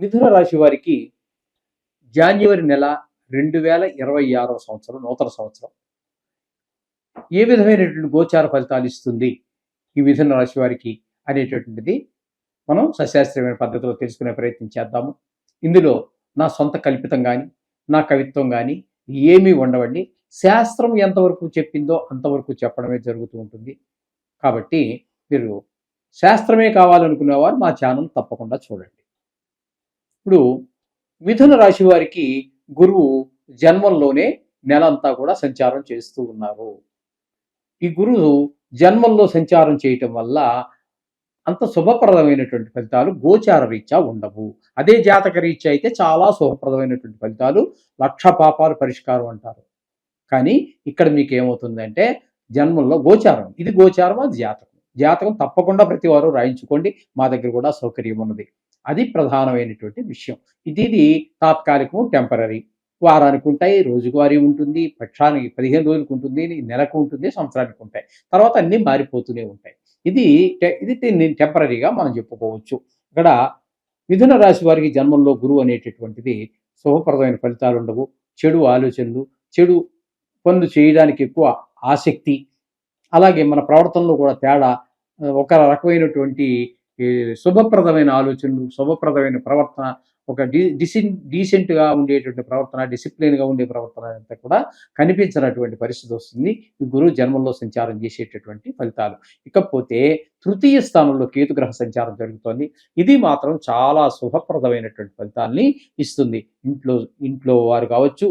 మిథున రాశి వారికి జాన్యువరి నెల రెండు వేల ఇరవై ఆరో సంవత్సరం నూతన సంవత్సరం. ఏ విధమైనటువంటి గోచార ఫలితాలు ఇస్తుంది ఈ మిథున రాశి వారికి అనేటటువంటిది మనం సశాస్త్రీయమైన పద్ధతిలో తెలుసుకునే ప్రయత్నం చేద్దాము. ఇందులో నా సొంత కల్పితం కానీ నా కవిత్వం కానీ ఏమీ ఉండవండి. శాస్త్రం ఎంతవరకు చెప్పిందో అంతవరకు చెప్పడమే జరుగుతూ ఉంటుంది. కాబట్టి మీరు శాస్త్రమే కావాలనుకునేవారు మా ఛానల్ తప్పకుండా చూడండి. ఇప్పుడు మిథున రాశి వారికి గురువు జన్మంలోనే నెలంతా కూడా సంచారం చేస్తూ ఉన్నారు. ఈ గురువు జన్మంలో సంచారం చేయటం వల్ల అంత శుభప్రదమైనటువంటి ఫలితాలు గోచార రీత్యా ఉండవు. అదే జాతక రీత్యా అయితే చాలా శుభప్రదమైనటువంటి ఫలితాలు లక్ష పాపాలు పరిష్కారం అంటారు. కానీ ఇక్కడ మీకు ఏమవుతుందంటే జన్మంలో గోచారం. ఇది గోచారం అది జాతకం. జాతకం తప్పకుండా ప్రతి వారు రాయించుకోండి. మా దగ్గర కూడా సౌకర్యం ఉన్నది. అది ప్రధానమైనటువంటి విషయం. ఇది ఇది తాత్కాలికం టెంపరీ వారానికి ఉంటాయి రోజువారీ ఉంటుంది పక్షానికి పదిహేను రోజులకు ఉంటుంది నెలకు ఉంటుంది సంవత్సరానికి ఉంటాయి. తర్వాత అన్నీ మారిపోతూనే ఉంటాయి. ఇది ఇది టెంపరీగా మనం చెప్పుకోవచ్చు. ఇక్కడ మిథున రాశి వారికి జన్మంలో గురువు అనేటటువంటిది శుభప్రదమైన ఫలితాలు ఉండవు చెడు ఆలోచనలు చెడు పనులు చేయడానికి ఎక్కువ ఆసక్తి అలాగే మన ప్రవర్తనలో కూడా తేడా ఒక రకమైనటువంటి శుభప్రదమైన ఆలోచనలు శుభప్రదమైన ప్రవర్తన ఒక డి డిసిన్ డీసెంట్గా ఉండేటువంటి ప్రవర్తన డిసిప్లిన్గా ఉండే ప్రవర్తన అంతా కూడా కనిపించినటువంటి పరిస్థితి వస్తుంది. ఈ గురువు జన్మంలో సంచారం చేసేటటువంటి ఫలితాలు. ఇకపోతే తృతీయ స్థానంలో కేతుగ్రహ సంచారం జరుగుతోంది. ఇది మాత్రం చాలా శుభప్రదమైనటువంటి ఫలితాల్ని ఇస్తుంది. ఇంట్లో ఇంట్లో వారు కావచ్చు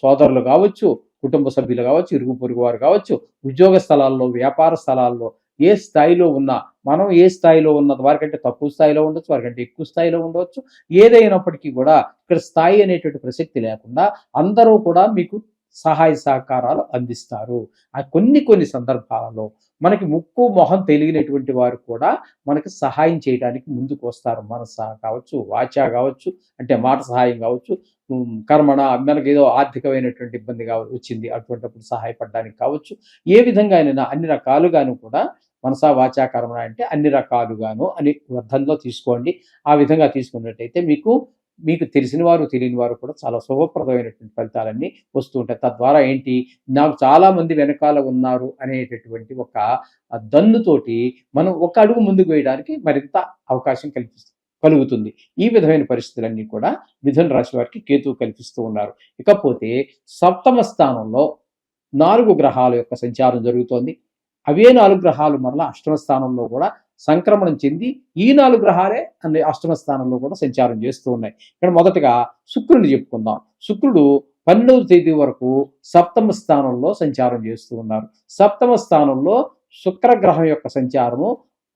సోదరులు కావచ్చు కుటుంబ సభ్యులు కావచ్చు ఇరుగు పొరుగు వారు కావచ్చు ఉద్యోగ స్థలాల్లో వ్యాపార స్థలాల్లో ఏ స్థాయిలో ఉన్నా మనం ఏ స్థాయిలో ఉన్నది వారికంటే తక్కువ స్థాయిలో ఉండొచ్చు వారికంటే ఎక్కువ స్థాయిలో ఉండవచ్చు ఏదైనప్పటికీ కూడా ఇక్కడ స్థాయి అనేటువంటి ప్రసక్తి లేకుండా అందరూ కూడా మీకు సహాయ సహకారాలు అందిస్తారు. ఆ కొన్ని కొన్ని సందర్భాలలో మనకి ముక్కు మొహం తెలియనటువంటి వారు కూడా మనకి సహాయం చేయడానికి ముందుకు వస్తారు. మనస కావచ్చు వాచ కావచ్చు అంటే మాట సహాయం కావచ్చు కర్మణ మనకి ఏదో ఆర్థికమైనటువంటి ఇబ్బంది కావచ్చు వచ్చింది. అటువంటిప్పుడు సహాయపడడానికి కావచ్చు. ఏ విధంగా అయినా అన్ని రకాలుగాను కూడా మనసా వాచా కర్మణ అంటే అన్ని రకాలుగాను అని అర్థంలో తీసుకోండి. ఆ విధంగా తీసుకున్నట్టయితే మీకు మీకు తెలిసిన వారు తెలియని వారు కూడా చాలా శుభప్రదమైనటువంటి ఫలితాలన్నీ వస్తూ ఉంటాయి. తద్వారా ఏంటి? నాకు చాలా మంది వెనకాల ఉన్నారు అనేటటువంటి ఒక దన్నుతోటి మనం ఒక అడుగు ముందుకు వేయడానికి మరింత అవకాశం కల్పిస్తుంది. కలుగుతుంది. ఈ విధమైన పరిస్థితులన్నీ కూడా మిథున రాశి వారికి కేతువు కల్పిస్తూ ఉన్నారు. ఇకపోతే సప్తమ స్థానంలో నాలుగు గ్రహాల యొక్క సంచారం జరుగుతోంది. అవే నాలుగు గ్రహాలు మరలా అష్టమ స్థానంలో కూడా సంక్రమణం చెంది ఈ నాలుగు గ్రహాలే అనే అష్టమ స్థానంలో కూడా సంచారం చేస్తూ ఉన్నాయి. ఇక్కడ మొదటగా శుక్రుని చెప్పుకుందాం. శుక్రుడు పన్నెండవ తేదీ వరకు సప్తమ స్థానంలో సంచారం చేస్తూ ఉన్నారు. సప్తమ స్థానంలో శుక్రగ్రహం యొక్క సంచారము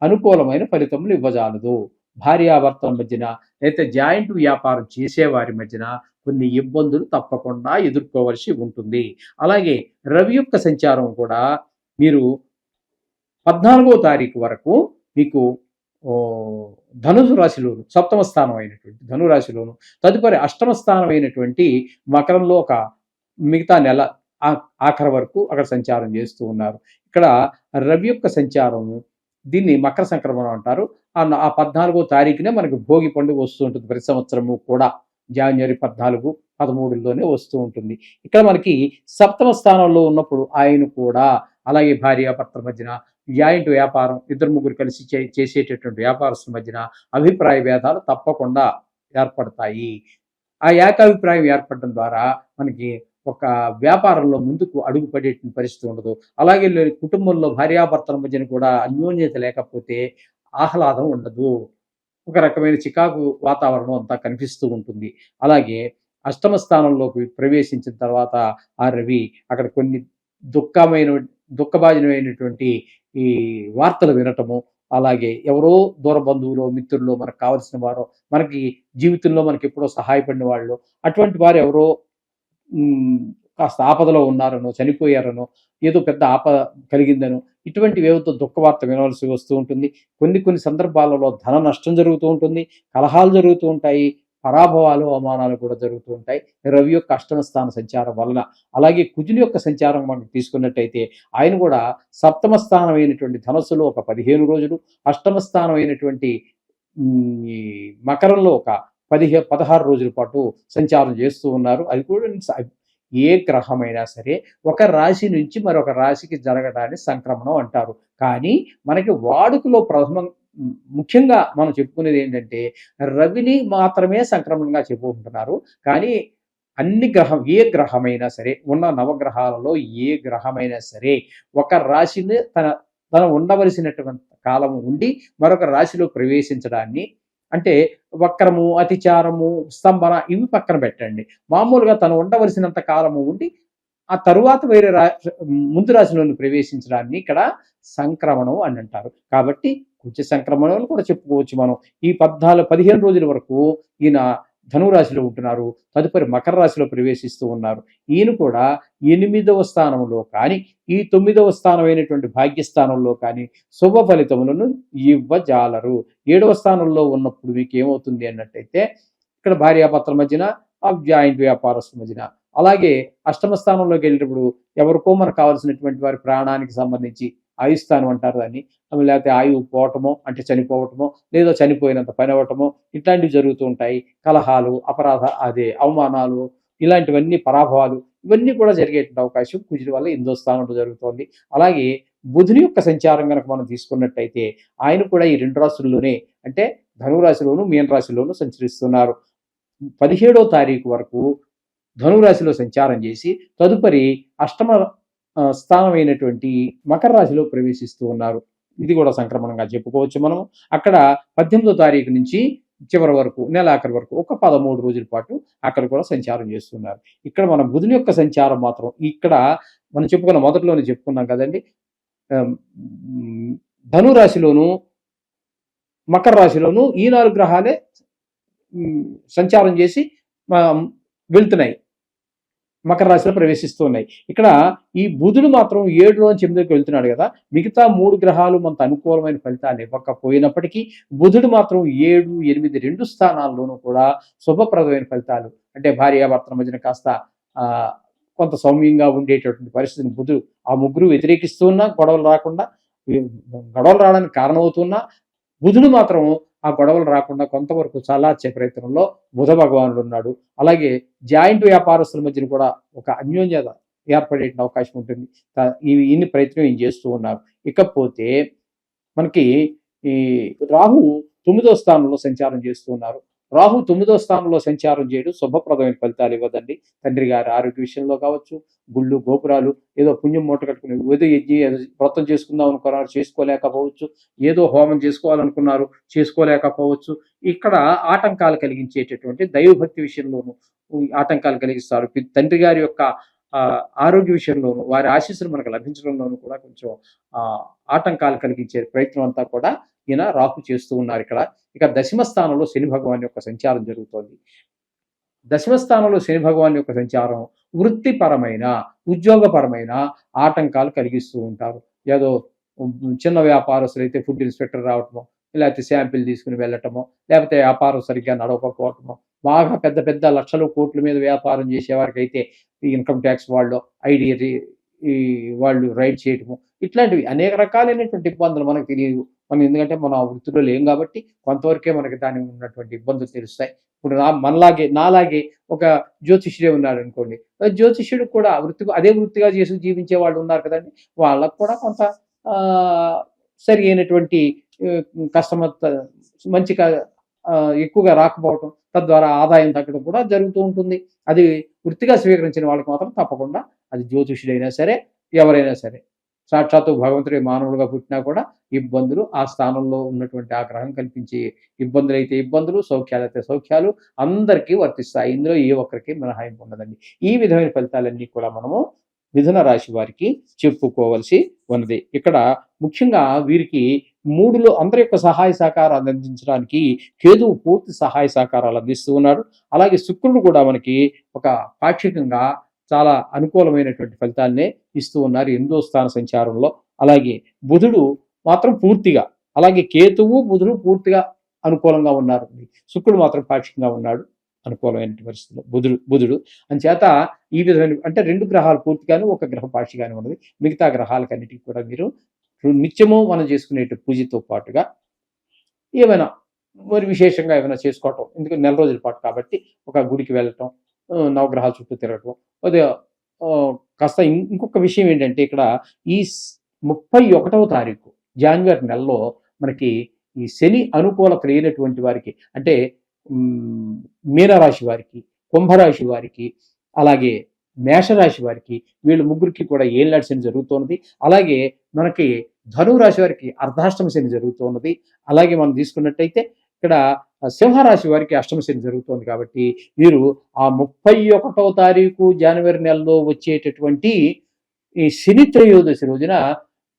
అనుకూలమైన ఫలితములు ఇవ్వజాలదు. భార్యాభర్తల మధ్యన లేదా జాయింట్ వ్యాపారం చేసేవారి మధ్యన కొన్ని ఇబ్బందులు తప్పకుండా ఎదుర్కోవలసి ఉంటుంది. అలాగే రవి యొక్క సంచారం కూడా మీరు పద్నాలుగో తారీఖు వరకు మీకు ధనుసు రాశిలోను సప్తమ స్థానం అయినటువంటి ధనురాశిలోను తదుపరి అష్టమ స్థానం అయినటువంటి మకరంలో ఒక మిగతా నెల ఆ- ఆఖరి వరకు అక్కడ సంచారం చేస్తూ ఉన్నారు. ఇక్కడ రవి యొక్క సంచారము దీన్ని మకర సంక్రమణం అంటారు. ఆ ఆ పద్నాలుగో తారీఖునే మనకి భోగి పండుగ వస్తూ ఉంటుంది. ప్రతి సంవత్సరము కూడా జాన్వరి పద్నాలుగు పదమూడులోనే వస్తూ ఉంటుంది. ఇక్కడ మనకి సప్తమ స్థానంలో ఉన్నప్పుడు ఆయన కూడా అలాగే భార్యాభర్తల మధ్యన జాయింట్ వ్యాపారం ఇద్దరు ముగ్గురు కలిసి చే- చేసేటటువంటి వ్యాపారస్తుల మధ్యన అభిప్రాయ భేదాలు తప్పకుండా ఏర్పడతాయి. ఆ ఏకాభిప్రాయం ఏర్పడడం ద్వారా మనకి ఒక వ్యాపారంలో ముందుకు అడుగు పరిస్థితి ఉండదు. అలాగే కుటుంబంలో భార్యాభర్తల మధ్యన కూడా అన్యోన్యత లేకపోతే ఆహ్లాదం ఉండదు. ఒక రకమైన చికాకు వాతావరణం అంతా కనిపిస్తూ ఉంటుంది. అలాగే అష్టమ స్థానంలోకి ప్రవేశించిన తర్వాత ఆ రవి అక్కడ కొన్ని దుఃఖమైన దుఃఖభాజనమైనటువంటి ఈ వార్తలు వినటము అలాగే ఎవరో దూర బంధువులు మిత్రులు మనకు కావలసిన వారో మనకి జీవితంలో మనకి ఎప్పుడో సహాయపడిన వాళ్ళు అటువంటి వారు ఎవరో కాస్త ఆపదలో ఉన్నారనో చనిపోయారనో ఏదో పెద్ద ఆపద కలిగిందనో ఇటువంటి వేవతో దుఃఖవార్త వినవలసి వస్తూ ఉంటుంది కొన్ని కొన్ని సందర్భాలలో ధన నష్టం జరుగుతూ ఉంటుంది కలహాలు జరుగుతూ ఉంటాయి పరాభవాలు అవమానాలు కూడా జరుగుతూ ఉంటాయి. రవి యొక్క అష్టమ స్థాన సంచారం వలన అలాగే కుజుని యొక్క సంచారం మనం తీసుకున్నట్టయితే ఆయన కూడా సప్తమ స్థానం అయినటువంటి ధనస్సులో ఒక పదిహేను రోజులు అష్టమ స్థానం అయినటువంటి మకరంలో ఒక పదిహే పదహారు రోజుల పాటు సంచారం చేస్తూ ఉన్నారు. అది కూడా ఏ గ్రహమైనా సరే ఒక రాశి నుంచి మరొక రాశికి జరగడాన్ని సంక్రమణం అంటారు. కానీ మనకి వాడుకలో ప్రథమ ముఖ్యంగా మనం చెప్పుకునేది ఏంటంటే రవిని మాత్రమే సంక్రమణంగా చెప్పుకుంటున్నారు. కానీ అన్ని గ్రహం ఏ గ్రహమైనా సరే ఉన్న నవగ్రహాలలో ఏ గ్రహమైనా సరే ఒక రాశిని తన తన ఉండవలసినటువంటి కాలం ఉండి మరొక రాశిలో ప్రవేశించడాన్ని అంటే వక్రము అతిచారము స్తంభన ఇవి పక్కన పెట్టండి. మామూలుగా తను ఉండవలసినంత కాలము ఉండి ఆ తరువాత వేరే రా ముందు రాశిలోని ప్రవేశించడాన్ని ఇక్కడ సంక్రమణం అని అంటారు. కాబట్టి కొంచెం సంక్రమణం అని కూడా చెప్పుకోవచ్చు మనం. ఈ పద్నాలుగు పదిహేను రోజుల వరకు ఈయన ధనురాశిలో ఉంటున్నారు తదుపరి మకర రాశిలో ప్రవేశిస్తూ ఉన్నారు. ఈయన కూడా ఎనిమిదవ స్థానంలో కానీ ఈ తొమ్మిదవ స్థానమైనటువంటి భాగ్యస్థానంలో కానీ శుభ ఫలితములను ఇవ్వజాలరు. ఏడవ స్థానంలో ఉన్నప్పుడు మీకు ఏమవుతుంది అన్నట్టయితే ఇక్కడ భార్యాపత్ర మధ్యన ఆ జాయింట్ వ్యాపారస్తుల మధ్యన. అలాగే అష్టమ స్థానంలోకి వెళ్ళేటప్పుడు ఎవరికో మనకు కావాల్సినటువంటి వారి ప్రాణానికి సంబంధించి ఆయుస్థానం అంటారు దాన్ని. లేకపోతే ఆయువు పోవటమో అంటే చనిపోవటమో లేదా చనిపోయినంత పని అవ్వటమో ఇట్లాంటివి జరుగుతూ ఉంటాయి. కలహాలు అపరాధ అదే అవమానాలు ఇలాంటివన్నీ పరాభవాలు ఇవన్నీ కూడా జరిగేటువంటి అవకాశం కుజుడి వల్ల ఎనిమిదో స్థానంలో జరుగుతోంది. అలాగే బుధుని యొక్క సంచారం కనుక మనం తీసుకున్నట్టయితే ఆయన కూడా ఈ రెండు రాశుల్లోనే అంటే ధనురాశిలోను మీన రాశిలోను సంచరిస్తున్నారు. పదిహేడో తారీఖు వరకు ధనురాశిలో సంచారం చేసి తదుపరి అష్టమ స్థానమైనటువంటి మకర రాశిలో ప్రవేశిస్తూ ఉన్నారు. ఇది కూడా సంక్రమణంగా చెప్పుకోవచ్చు మనం అక్కడ పద్దెనిమిదో తారీఖు నుంచి చివరి వరకు నెల ఆఖరి వరకు ఒక పదమూడు రోజుల పాటు అక్కడ కూడా సంచారం చేస్తున్నారు. ఇక్కడ మన బుధుని యొక్క సంచారం మాత్రం ఇక్కడ మనం చెప్పుకున్న మొదట్లోనే చెప్పుకున్నాం కదండి. ధనురాశిలోను మకర రాశిలోను ఈ నాలుగు గ్రహాలే సంచారం చేసి వెళ్తున్నాయి. మకర రాశిలో ప్రవేశిస్తున్నాయి. ఇక్కడ ఈ బుధుడు మాత్రం ఏడు నుంచి ఎనిమిదికి వెళ్తున్నాడు కదా. మిగతా మూడు గ్రహాలు మనకు అనుకూలమైన ఫలితాలు ఇవ్వకపోయినప్పటికీ బుధుడు మాత్రం ఏడు ఎనిమిది రెండు స్థానాల్లోనూ కూడా శుభప్రదమైన ఫలితాలు. అంటే భార్యాభర్తల మధ్యన కాస్త ఆ కొంత సౌమ్యంగా ఉండేటటువంటి పరిస్థితిని బుధుడు ఆ ముగ్గురు వ్యతిరేకిస్తున్నా గొడవలు రాకుండా గొడవలు రావడానికి కారణమవుతున్నా బుధుడు మాత్రం ఆ గొడవలు రాకుండా కొంతవరకు చల్లార్చే ప్రయత్నంలో బుధ భగవానుడు ఉన్నాడు. అలాగే జాయింట్ వ్యాపారస్తుల మధ్యన కూడా ఒక అన్యోన్యత ఏర్పడే అవకాశం ఉంటుంది. ఇవి ఇన్ని ప్రయత్నం ఏం చేస్తూ ఉన్నారు. ఇకపోతే మనకి ఈ రాహు తొమ్మిదో స్థానంలో సంచారం చేస్తూ ఉన్నారు. రాహు తొమ్మిదో స్థానంలో సంచారం చేయడం. శుభప్రదమైన ఫలితాలు ఇవ్వదండి. తండ్రి గారి ఆరోగ్య విషయంలో కావచ్చు గుళ్ళు గోపురాలు ఏదో పుణ్యం మూట కట్టుకుని ఏదో యజ్ఞ ఏదో వ్రతం చేసుకుందాం అనుకున్నారు చేసుకోలేకపోవచ్చు. ఏదో హోమం చేసుకోవాలనుకున్నారు చేసుకోలేకపోవచ్చు. ఇక్కడ ఆటంకాలు కలిగించేటటువంటి దైవభక్తి విషయంలోనూ ఆటంకాలు కలిగిస్తారు. తండ్రి గారి యొక్క ఆరోగ్య విషయంలోనూ వారి ఆశీస్సులు మనకు లభించడంలోనూ కూడా కొంచెం ఆ, ఆటంకాలు కలిగించే ప్రయత్నం అంతా కూడా ఈయన రాహు చేస్తూ ఉన్నారు ఇక్కడ. ఇక దశమ స్థానంలో శని భగవాన్ యొక్క సంచారం జరుగుతోంది. దశమ స్థానంలో శని భగవాన్ యొక్క సంచారం వృత్తిపరమైన ఉద్యోగపరమైన ఆటంకాలు కలిగిస్తూ ఉంటారు. ఏదో చిన్న వ్యాపారస్తులు అయితే ఫుడ్ ఇన్స్పెక్టర్ రావటమో లేకపోతే శాంపిల్ తీసుకుని వెళ్ళటమో లేకపోతే వ్యాపారం సరిగ్గా నడవకపోవటమో బాగా పెద్ద పెద్ద లక్షల కోట్ల మీద వ్యాపారం చేసేవారికి అయితే ఈ ఇన్కమ్ ట్యాక్స్ వాళ్ళు ఐడి ఈ వాళ్ళు రైడ్ చేయటము ఇట్లాంటివి అనేక రకాలైనటువంటి ఇబ్బందులు మనకు తెలియదు. మనం ఎందుకంటే మనం ఆ వృత్తిలో లేం కాబట్టి కొంతవరకే మనకి దాని ఉన్నటువంటి ఇబ్బందులు తెలుస్తాయి. ఇప్పుడు నా మనలాగే నాలాగే ఒక జ్యోతిష్యుడే ఉన్నాడు అనుకోండి. జ్యోతిష్యుడు కూడా వృత్తి అదే వృత్తిగా చేసి జీవించే వాళ్ళు ఉన్నారు కదండి. వాళ్ళకు కూడా కొంత సరి అయినటువంటి కస్టమర్ మంచిగా ఎక్కువగా రాకపోవటం తద్వారా ఆదాయం తగ్గడం కూడా జరుగుతూ ఉంటుంది. అది వృత్తిగా స్వీకరించిన వాళ్ళకి మాత్రం తప్పకుండా అది జ్యోతిష్యుడైనా సరే ఎవరైనా సరే. సాక్షాత్తు భగవంతుడి మానవుడుగా పుట్టినా కూడా ఇబ్బందులు ఆ స్థానంలో ఉన్నటువంటి ఆ గ్రహం కల్పించే ఇబ్బందులు అయితే ఇబ్బందులు సౌఖ్యాలు అయితే సౌఖ్యాలు అందరికీ వర్తిస్తాయి. ఇందులో ఏ ఒక్కరికి మినహాయింపు ఉండదండి. ఈ విధమైన ఫలితాలన్నీ కూడా మనము మిథున రాశి వారికి చెప్పుకోవలసి ఉన్నది. ఇక్కడ ముఖ్యంగా వీరికి మూడులో అందరి యొక్క సహాయ సహకారాలు అందించడానికి కేతువు పూర్తి సహాయ సహకారాలు అందిస్తూ ఉన్నాడు అలాగే శుక్రుడు కూడా మనకి ఒక పాక్షికంగా చాలా అనుకూలమైనటువంటి ఫలితాలనే ఇస్తూ ఉన్నారు ఎనిమిదో స్థాన సంచారంలో. అలాగే బుధుడు మాత్రం పూర్తిగా అలాగే కేతువు బుధుడు పూర్తిగా అనుకూలంగా ఉన్నారు. శుక్రుడు మాత్రం పాక్షికంగా ఉన్నాడు అనుకూలమైన పరిస్థితుల్లో బుధుడు బుధుడు. అంచేత ఈ విధమైన అంటే రెండు గ్రహాలు పూర్తిగాను ఒక గ్రహ పాక్షిగానే ఉన్నది. మిగతా గ్రహాలకన్నిటికీ కూడా మీరు నిత్యము మనం చేసుకునే పూజతో పాటుగా ఏమైనా మరి విశేషంగా ఏమైనా చేసుకోవటం ఎందుకంటే నెల రోజుల పాటు కాబట్టి ఒక గుడికి వెళ్ళటం నవగ్రహాల చుట్టూ తిరగటం. అదే కాస్త ఇంకొక విషయం ఏంటంటే ఇక్కడ ఈ ముప్పై ఒకటవ తారీఖు జనవరి నెలలో మనకి ఈ శని అనుకూలత లేనటువంటి వారికి అంటే మీనరాశి వారికి కుంభరాశి వారికి అలాగే మేషరాశి వారికి వీళ్ళు ముగ్గురికి కూడా ఏళ్ళనాటి శని జరుగుతున్నది అలాగే మనకి ధనురాశి వారికి అర్ధాష్టమ శని జరుగుతున్నది అలాగే మనం తీసుకున్నట్టయితే ఇక్కడ సింహరాశి వారికి అష్టమ శని జరుగుతోంది కాబట్టి వీరు ఆ ముప్పై ఒకటవ తారీఖు జనవరి నెలలో వచ్చేటటువంటి ఈ శని త్రయోదశి రోజున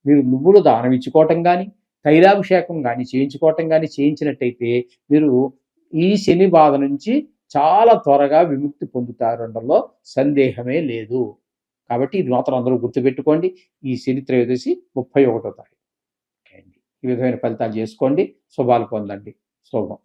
మీరు నువ్వులు దానం ఇచ్చుకోవటం కానీ తైలాభిషేకం కానీ చేయించుకోవటం కానీ చేయించినట్టయితే మీరు ఈ శని బాధ నుంచి చాలా త్వరగా విముక్తి పొందుతారు అనడంలో సందేహమే లేదు. కాబట్టి ఇది మాత్రం అందరూ గుర్తుపెట్టుకోండి. ఈ శని త్రయోదశి ముప్పై ఒకటో తారీఖు. అండి. ఈ విధమైన ఫలితాలు చేసుకోండి. శుభాలు పొందండి. శుభం.